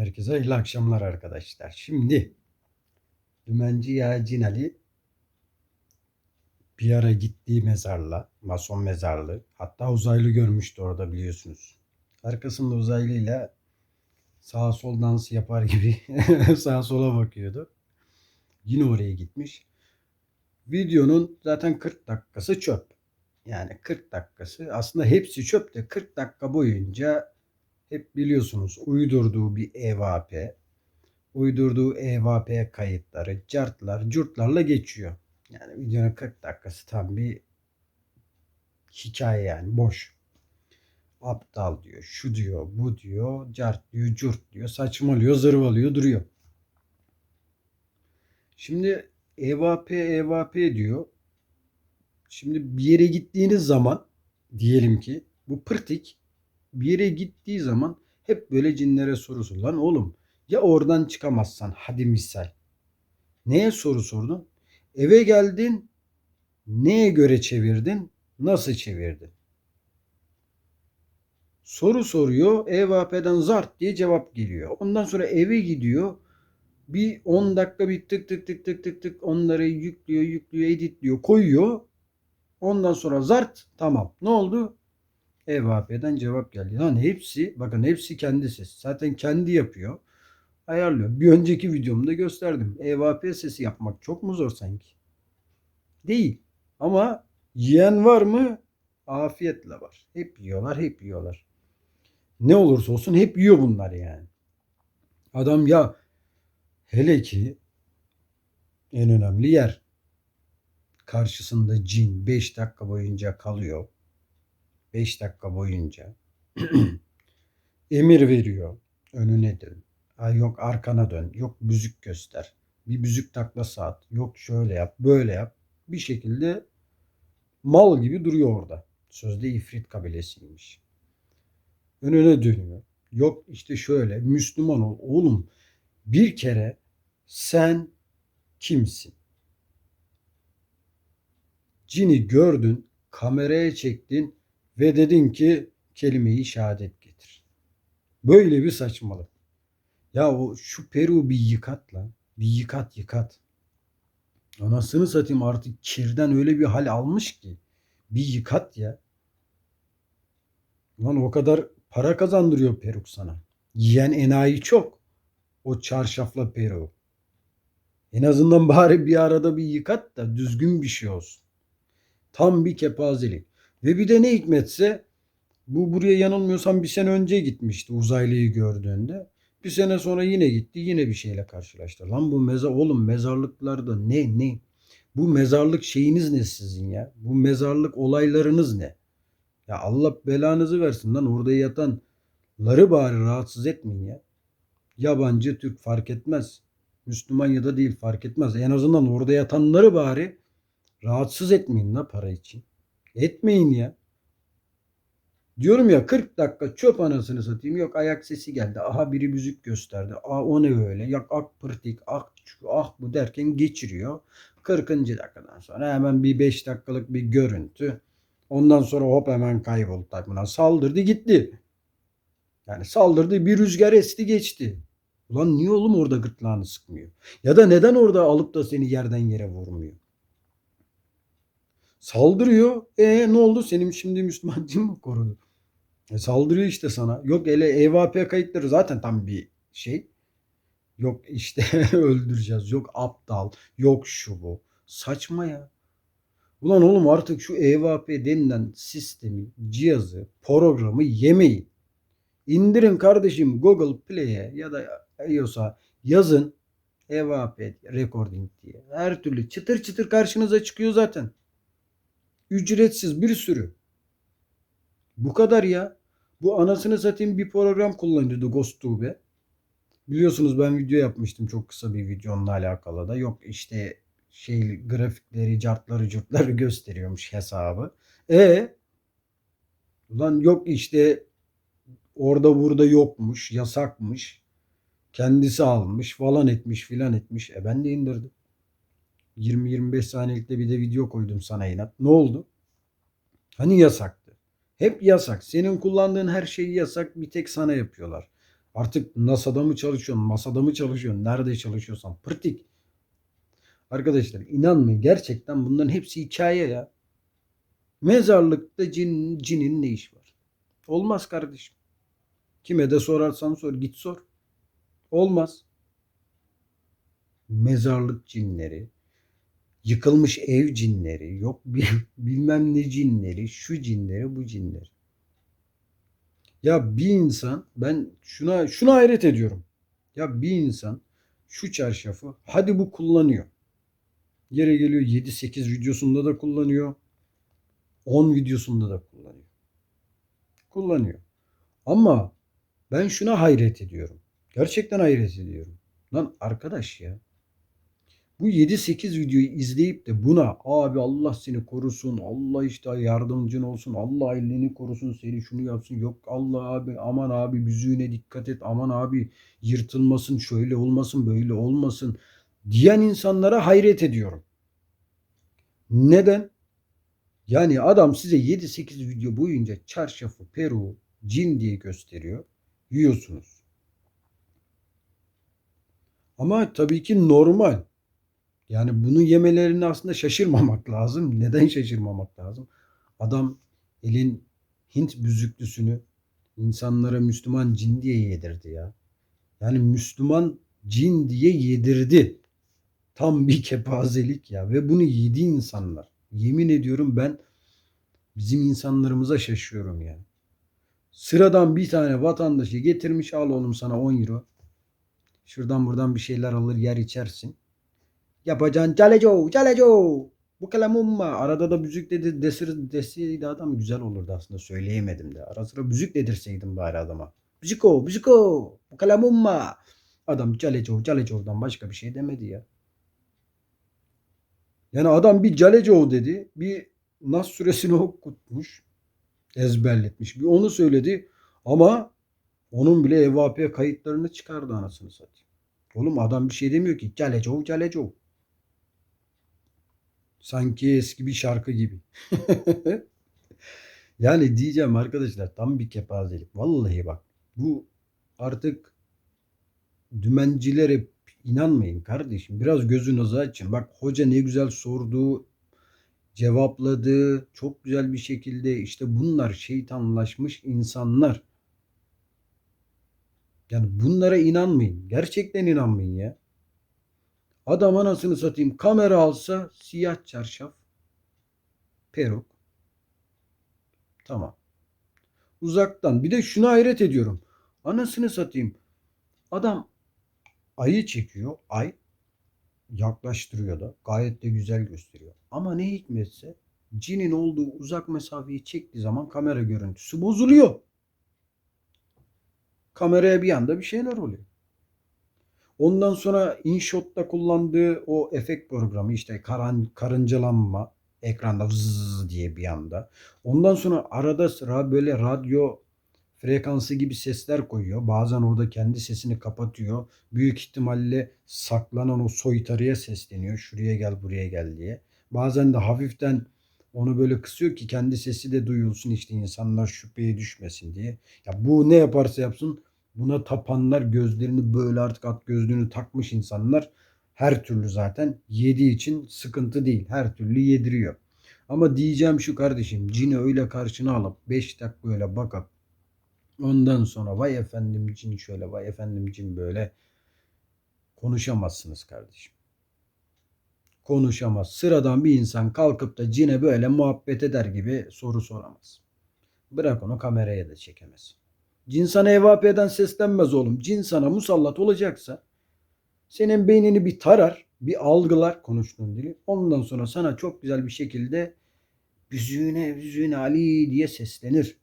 Herkese hayırlı akşamlar arkadaşlar. Şimdi Dümenci Yağcin Ali bir ara gittiği mezarla, mason mezarlığı, hatta uzaylı görmüştü orada biliyorsunuz. Arkasında uzaylıyla sağa sol dans yapar gibi sağa sola bakıyordu. Yine oraya gitmiş. Videonun zaten 40 dakikası çöp. Yani 40 dakikası aslında hepsi çöp de 40 dakika boyunca hep biliyorsunuz uydurduğu bir EVP, uydurduğu EVP kayıtları, cartlar, curtlarla geçiyor. Yani videonun 40 dakikası tam bir hikaye yani boş. Aptal diyor, şu diyor, bu diyor, cart diyor, curt diyor, saçmalıyor, zırvalıyor, duruyor. Şimdi EVP, EVP diyor. Şimdi bir yere gittiğiniz zaman diyelim ki bu pırtik bir yere gittiği zaman hep böyle cinlere soru sor. Lan oğlum ya oradan çıkamazsan hadi misal. Neye soru sordun? Eve geldin neye göre çevirdin? Nasıl çevirdin? Soru soruyor. EVP'den zart diye cevap geliyor. Ondan sonra eve gidiyor. Bir 10 dakika bir tık tık tık tık tık tık onları yüklüyor, yüklüyor, editliyor, koyuyor. Ondan sonra zart tamam. Ne oldu? EVP'den cevap geldi. Lan hepsi bakın hepsi kendisi. Zaten kendi yapıyor. Ayarlıyor. Bir önceki videomda gösterdim. EVP sesi yapmak çok mu zor sanki? Değil. Ama yiyen var mı? Afiyetle var. Hep yiyorlar, hep yiyorlar. Ne olursa olsun hep yiyor bunlar yani. Adam ya hele ki en önemli yer karşısında cin 5 dakika boyunca kalıyor. 5 dakika boyunca emir veriyor. Önüne dön. Ay yok arkana dön. Yok büzük göster. Bir büzük takla saat. Yok şöyle yap, böyle yap. Bir şekilde mal gibi duruyor orada. Sözde ifrit kabilesiymiş. Önüne dönüyor. Yok işte şöyle Müslüman ol. Oğlum bir kere sen kimsin? Cini gördün, kameraya çektin ve dedin ki kelimeyi şehadet getir. Böyle bir saçmalık. Ya o şu Peru bir yıkat lan. Bir yıkat yıkat. Anasını satayım artık kirden öyle bir hal almış ki. Bir yıkat ya. Lan o kadar para kazandırıyor peruk sana. Yiyen enayi çok. O çarşafla peruk. En azından bari bir arada bir yıkat da düzgün bir şey olsun. Tam bir kepazelik. Ve bir de ne hikmetse bu buraya yanılmıyorsam bir sene önce gitmişti uzaylıyı gördüğünde. Bir sene sonra yine gitti yine bir şeyle karşılaştı. Lan bu mezar oğlum mezarlıklarda ne ne? Bu mezarlık şeyiniz ne sizin ya? Bu mezarlık olaylarınız ne? Ya Allah belanızı versin lan orada yatanları bari rahatsız etmeyin ya. Yabancı Türk fark etmez. Müslüman ya da değil fark etmez. En azından orada yatanları bari rahatsız etmeyin la para için. Etmeyin ya. Diyorum ya 40 dakika çöp anasını satayım. Yok ayak sesi geldi. Aha biri müzik gösterdi. Aa o ne öyle? Yok ak pırtik, ah şu, ah bu derken geçiriyor. 40. dakikadan sonra hemen bir 5 dakikalık bir görüntü. Ondan sonra hop hemen kayboldu takımına. Saldırdı gitti. Yani saldırdı bir rüzgar esti geçti. Ulan niye oğlum orada gırtlağını sıkmıyor? Ya da neden orada alıp da seni yerden yere vurmuyor? Saldırıyor. E ne oldu? Senin şimdi Müslüman din mi korudu? E, saldırıyor işte sana. Yok ele EVP kayıtları zaten tam bir şey. Yok işte öldüreceğiz. Yok aptal. Yok şu bu. Saçma ya. Ulan oğlum artık şu EVP denilen sistemi, cihazı, programı yemeyin. İndirin kardeşim Google Play'e ya da iOS'a yazın EVP recording diye. Her türlü çıtır çıtır karşınıza çıkıyor zaten. Ücretsiz bir sürü. Bu kadar ya. Bu anasını satayım bir program kullanıyordu GhostTube. Biliyorsunuz ben video yapmıştım çok kısa bir video onunla alakalı da. Yok işte şey grafikleri, cartları, curtları gösteriyormuş hesabı. E Ulan yok işte orada burada yokmuş, yasakmış. Kendisi almış falan etmiş filan etmiş. E ben de indirdim. 20-25 saniyelikte bir de video koydum sana inat. Ne oldu? Hani yasaktı? Hep yasak. Senin kullandığın her şeyi yasak. Bir tek sana yapıyorlar. Artık NASA'da mı çalışıyorsun, masada mı çalışıyorsun, nerede çalışıyorsan pırtik. Arkadaşlar inanmayın gerçekten bunların hepsi hikaye ya. Mezarlıkta cin, cinin ne işi var? Olmaz kardeşim. Kime de sorarsan sor git sor. Olmaz. Mezarlık cinleri, yıkılmış ev cinleri, yok bil- bilmem ne cinleri, şu cinleri, bu cinleri. Ya bir insan ben şuna şuna hayret ediyorum. Ya bir insan şu çarşafı hadi bu kullanıyor. Yere geliyor 7-8 videosunda da kullanıyor. 10 videosunda da kullanıyor. Kullanıyor. Ama ben şuna hayret ediyorum. Gerçekten hayret ediyorum. Lan arkadaş ya. Bu 7-8 videoyu izleyip de buna abi Allah seni korusun, Allah işte yardımcın olsun, Allah elini korusun seni şunu yapsın, yok Allah abi aman abi yüzüğüne dikkat et, aman abi yırtılmasın, şöyle olmasın, böyle olmasın diyen insanlara hayret ediyorum. Neden? Yani adam size 7-8 video boyunca çarşafı, peruğu, cin diye gösteriyor. Yiyorsunuz. Ama tabii ki normal. Yani bunu yemelerine aslında şaşırmamak lazım. Neden şaşırmamak lazım? Adam elin Hint büzüklüsünü insanlara Müslüman cin diye yedirdi ya. Yani Müslüman cin diye yedirdi. Tam bir kepazelik ya. Ve bunu yedi insanlar. Yemin ediyorum ben bizim insanlarımıza şaşıyorum ya. Sıradan bir tane vatandaşı getirmiş al oğlum sana 10 euro. Şuradan buradan bir şeyler alır yer içersin. Yapacaksın caleco caleco. Bu kalemumma. Arada da müzik dedi desir deseydi adam güzel olurdu aslında söyleyemedim de. Ara sıra müzik dedirseydim bari adama. Müziko müziko. Bu kalemumma. Adam caleco caleco'dan başka bir şey demedi ya. Yani adam bir caleco dedi. Bir Nas suresini okutmuş. Ezberletmiş. Bir onu söyledi. Ama onun bile EVP kayıtlarını çıkardı anasını satayım. Oğlum adam bir şey demiyor ki. Caleco caleco. Sanki eski bir şarkı gibi. yani diyeceğim arkadaşlar tam bir kepazelik. Vallahi bak bu artık dümencilere inanmayın kardeşim. Biraz gözünüzü açın. Bak hoca ne güzel sordu, cevapladı. Çok güzel bir şekilde işte bunlar şeytanlaşmış insanlar. Yani bunlara inanmayın. Gerçekten inanmayın ya. Adam anasını satayım kamera alsa siyah çarşaf, peruk. Tamam. Uzaktan. Bir de şuna hayret ediyorum. Anasını satayım. Adam ayı çekiyor. Ay yaklaştırıyor da. Gayet de güzel gösteriyor. Ama ne hikmetse cinin olduğu uzak mesafeyi çektiği zaman kamera görüntüsü bozuluyor. Kameraya bir anda bir şeyler oluyor. Ondan sonra InShot'ta kullandığı o efekt programı işte karan, karıncalanma ekranda vızz diye bir anda. Ondan sonra arada sıra böyle radyo frekansı gibi sesler koyuyor. Bazen orada kendi sesini kapatıyor. Büyük ihtimalle saklanan o soytarıya sesleniyor. Şuraya gel buraya gel diye. Bazen de hafiften onu böyle kısıyor ki kendi sesi de duyulsun işte insanlar şüpheye düşmesin diye. Ya bu ne yaparsa yapsın buna tapanlar gözlerini böyle artık at gözlüğünü takmış insanlar her türlü zaten yediği için sıkıntı değil. Her türlü yediriyor. Ama diyeceğim şu kardeşim cini öyle karşına alıp 5 dakika böyle bakıp ondan sonra vay efendim cin şöyle vay efendim cin böyle konuşamazsınız kardeşim. Konuşamaz. Sıradan bir insan kalkıp da cine böyle muhabbet eder gibi soru soramaz. Bırak onu kameraya da çekemez. Cin sana EVP'den seslenmez oğlum. Cin sana musallat olacaksa senin beynini bir tarar, bir algılar konuştuğun dili. Ondan sonra sana çok güzel bir şekilde büzüğüne büzüğüne Ali diye seslenir.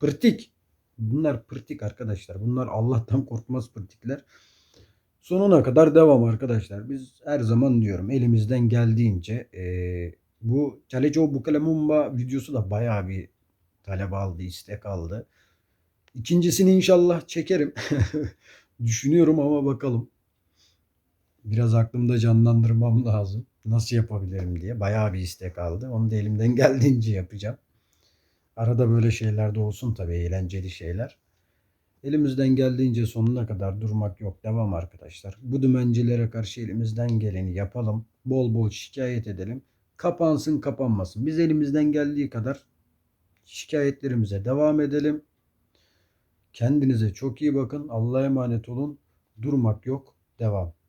Pırtik. Bunlar pırtik arkadaşlar. Bunlar Allah'tan korkmaz pırtikler. Sonuna kadar devam arkadaşlar. Biz her zaman diyorum elimizden geldiğince e, bu Chaleco Bukalamumba videosu da bayağı bir talep aldı, istek aldı. İkincisini inşallah çekerim. Düşünüyorum ama bakalım. Biraz aklımda canlandırmam lazım. Nasıl yapabilirim diye. Bayağı bir istek aldı. Onu da elimden geldiğince yapacağım. Arada böyle şeyler de olsun tabii eğlenceli şeyler. Elimizden geldiğince sonuna kadar durmak yok. Devam arkadaşlar. Bu dümencilere karşı elimizden geleni yapalım. Bol bol şikayet edelim. Kapansın kapanmasın. Biz elimizden geldiği kadar şikayetlerimize devam edelim. Kendinize çok iyi bakın. Allah'a emanet olun. Durmak yok. Devam.